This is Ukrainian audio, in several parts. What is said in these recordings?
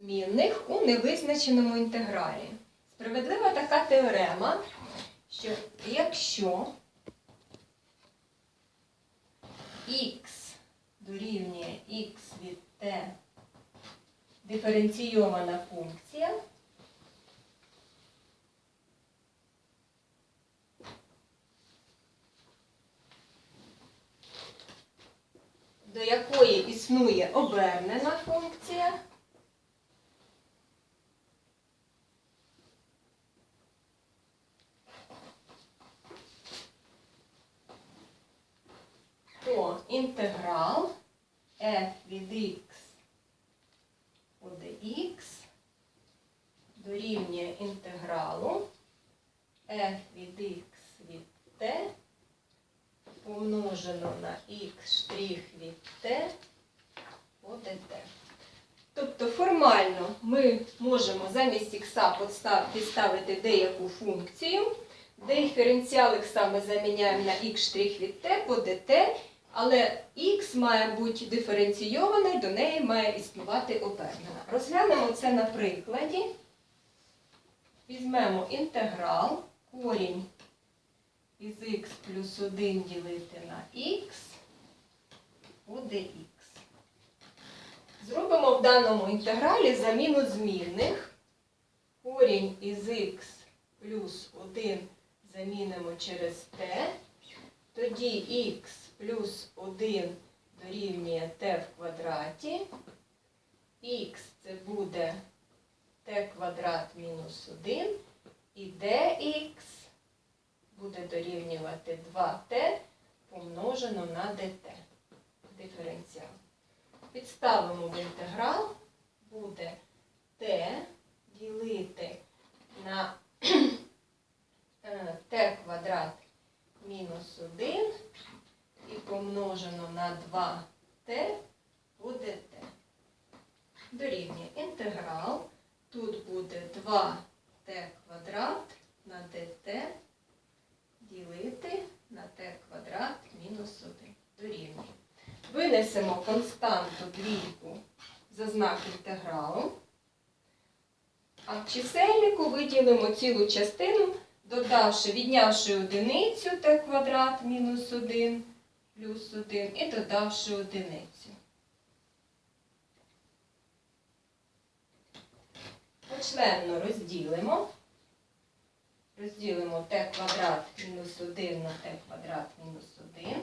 змінних у невизначеному інтегралі. Справедлива така теорема, що якщо х дорівнює х від t диференційована функція, до якої існує обернена функція, інтеграл f від x у dx дорівнює інтегралу f від x від t помножено на x від t по dt. Тобто формально ми можемо замість х підставити деяку функцію, диференціал х ми заміняємо на штрих від t по dt, але х має бути диференційований, до неї має існувати обернена. Розглянемо це на прикладі. Візьмемо інтеграл, корінь із х плюс 1 ділити на х буде х. Зробимо в даному інтегралі заміну змінних. Корінь із х плюс 1 замінимо через t. Тоді х плюс 1 дорівнює t в квадраті. х це буде t квадрат мінус 1. І dx буде дорівнювати 2t помножено на dt. Диференціал. Підставимо в інтеграл, буде t ділити на е, t квадрат мінус 1 і помножено на 2t буде t. Дорівнює інтеграл. Тут буде 2t квадрат на dt ділити на t квадрат мінус 1. Дорівнює. Винесемо константу двійку за знак інтегралу. А в чисельнику виділимо цілу частину, додавши, віднявши одиницю t квадрат мінус 1 плюс 1 і додавши одиницю. Почленно розділимо. Розділимо t квадрат мінус 1 на t квадрат мінус 1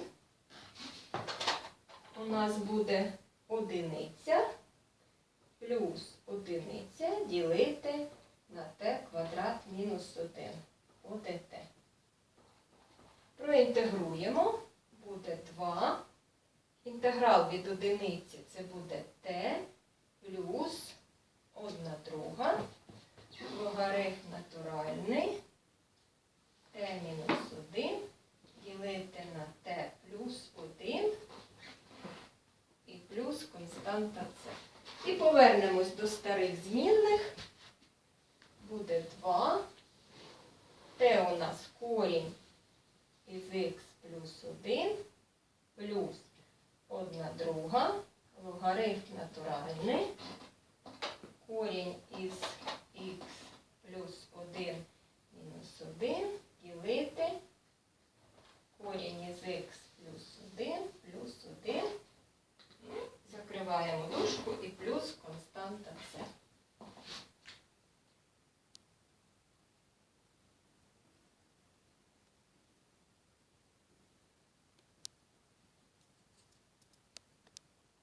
у нас буде одиниця плюс одиниця ділити на t квадрат мінус 1 по dt. Проінтегруємо, буде 2. Інтеграл від одиниці це буде t плюс 1 друга, логарифм натуральний, t мінус 1 ділити на t плюс 1 і плюс константа С. І повернемось до старих змінних. Буде 2. Т у нас корінь із х плюс 1 плюс 1 друга, логарифм натуральний, корінь